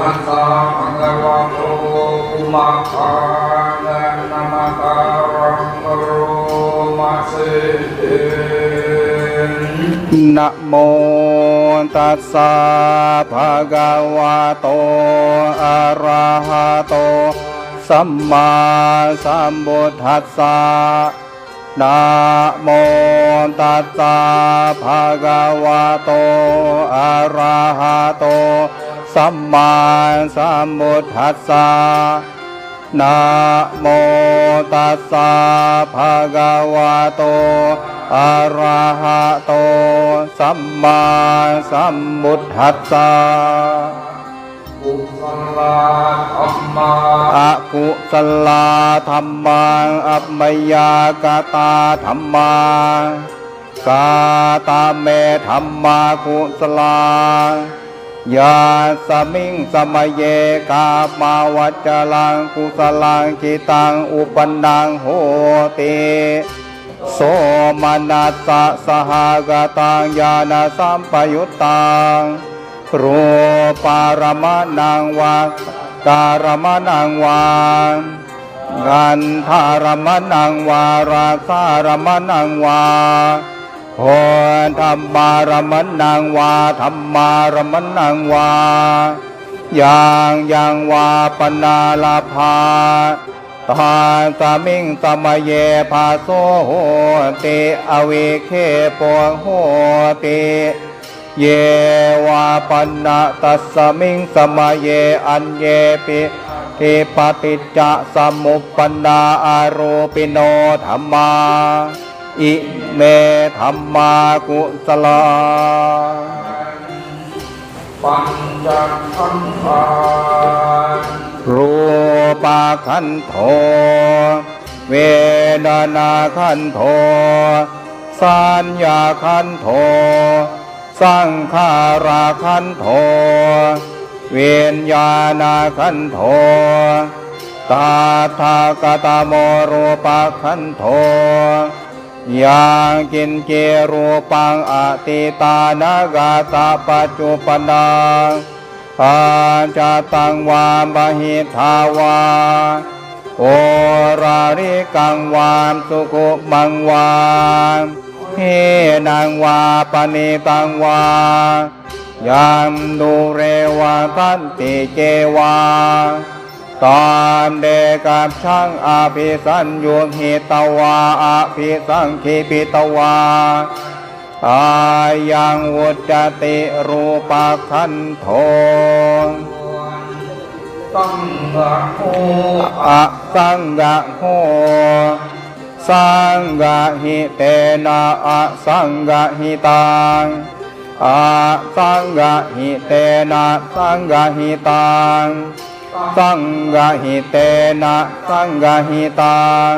หัสสะภะคะวะโตอุมาคานนามาการัมโรมาเสนะโมตัสสะภะคะวะโตอะระหะโตสัมมาสัมพุทธัสสะนะโมตัสสะภะคะวะโตอะระหะโต สัมมาสัมพุทธัสสะนะโมตัสสะภะคะวะโตอะระหะโตสัมมาสัมพุทธัสสะกุศลธรรมาอะกุศลธรรมังอัปมยากตาธรรมากาตาเมธรรมากุศลา ยาสมิงสมเยกามาวัจลังกุศลังจิตังอุปนังโหติโสมนัสสะสหกตังญาณสัมปยุตตังรูปารมนังวาการมนังวากันธารมนังวาราสารมนังวา ธรรมารมนังวาธรรมารมนังวายังยังวาปนาลาภาตาสามิงสมเยภาโสโหติอเวเคปวงโหติเยวาปันนะตัสมิงสมาเยอันเยปิทิปฏิจจสมุปปนาอารูปิโนธรรมา อิเมธรรมากุสลา ปัญจขันธารูปาขันโท เวดนาขันโท สัญญาขันโท สังขาราขันโท เวียญญาณขันโทตาทากตโมรูปะขันโท ยังกินเจรูปังอติตานากาตาปัจจุปนังอาจาตังวามบหิทาวา โอราริกังวามสุขุมังวามเฮนังวาปณิตังวายามดูเรวาทันติเจวา ตอนเดกับช่างอาภิสัญยุหิตวาอาภิสังคีปิตวาอายังวุจติรูปขันโทตั้งหะโออะสังกะโหสังกะหิเตนะอะสังกะหิตังอะสังกะหิเตนะสังกะหิตัง สังกหิเตนะสังกหิตัง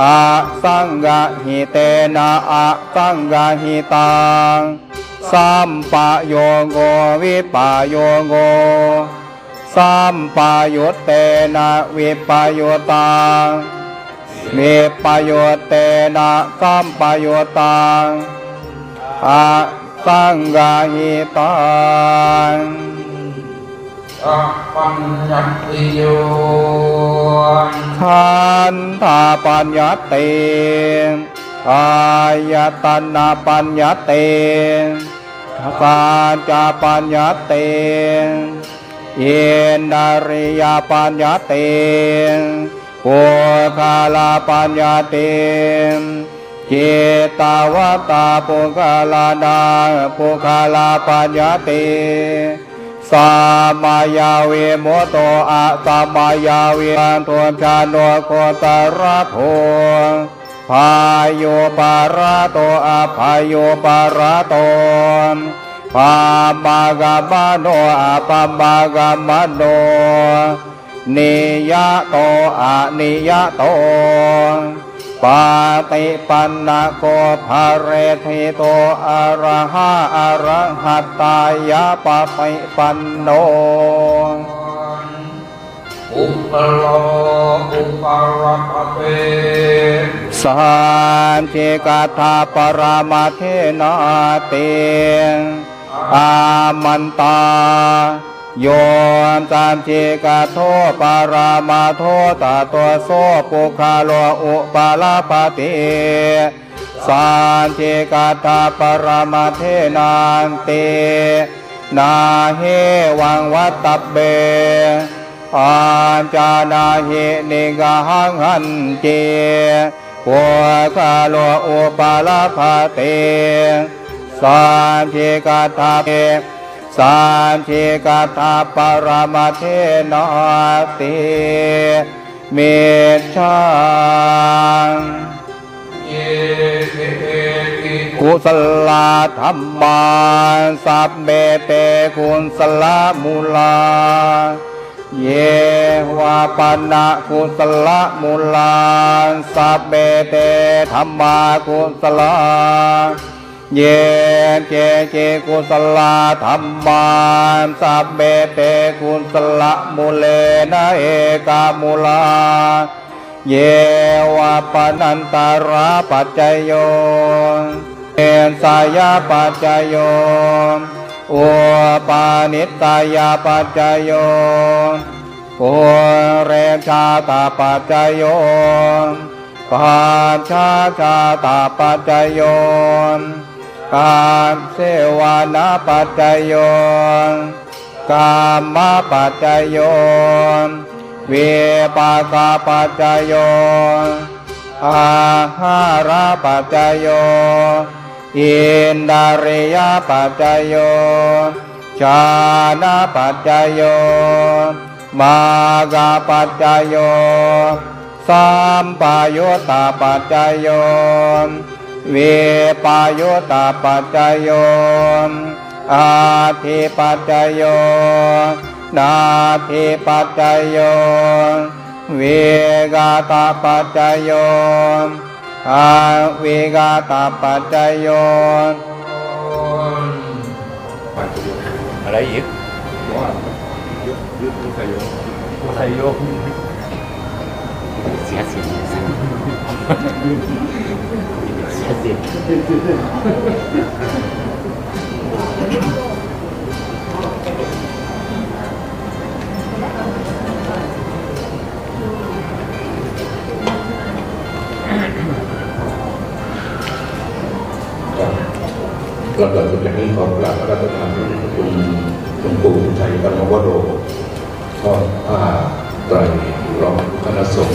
อะสังกหิเตนะอะสังกหิตังสัมปะโยโกวิปะโยโกสัมปายุตเตนะวิปายุตังวิปายุตเตนะสัมปายุตังอะสังกาหิตัง อะปัญญติโยขันธาปัญญาเตอายตนะปัญญาเตกาจาปัญญาเตอินดาริยปัญญาเตปุคาลาปัญญาเตจิตาวตาปุคาลาดาปุคาลาปัญญาเต สามายาเวโมโตอะสามายาเวอันตุชาโนโคตระโพพายุปาระโตอะพายุปาระโตปามากามโนอาปามากามโนนิยะโตอะนิยะโต ปาติปันนะโกภาเรธิโตอะระหะอะระหัตตายะปะติปันโนอุปโลอุปารปะเตสันติกาธาปรามาเทนาเตอามันตา โยมสามจิกาโทปารามาโทตาตัวโซปุคาโลอุปาลาปติสันติกาธาปรามาเทนานเต นาเฮวังวัตตเบอาจานาเหนิกาหังหันเจโวคาโลอุปาลาภาเตสามเทกาทาเป สามเทกาทาปรมาเทนาติเมชาเยเทติกุศลธรรมาสัพเบเตกุศลมูลา เยวาปนะกุศลมูลาสัพเบเตธรรมากุศลา เยเจเจกุศลธรรมานสัพเบเตกุศลมูเลนะเอกามูลา เยวะปนันตาราปัจจยโยเอนสายาปัจจยโยอุปาณิตายาปัจจยโยปุเรชาตาปัจจยโยปาชาชาตาปัจจยโย กามเสวนาปัจจยโยกามมาปัจจยโยเวปากาปัจจยโยอาหาราปัจจยโยอินดาริยปัจจยโยชานาปัจจยโยมากาปัจจยโยสัมปายุตตาปัจจยโย เวปายุตตาปัจจยโยอาทิปัจจยโย นาทิปัจจยโย เวกาตาปัจจยโยอาเวกาตาปัจจยโยอะไรอีกไทยโยกเสียเสียงเสียเสียงก่อนเกิดจากนี้ขอกราบพระราชทานคุณหลวงปู่ชัยปรมวโรก็ผ้าไตรรองคณะสงฆ์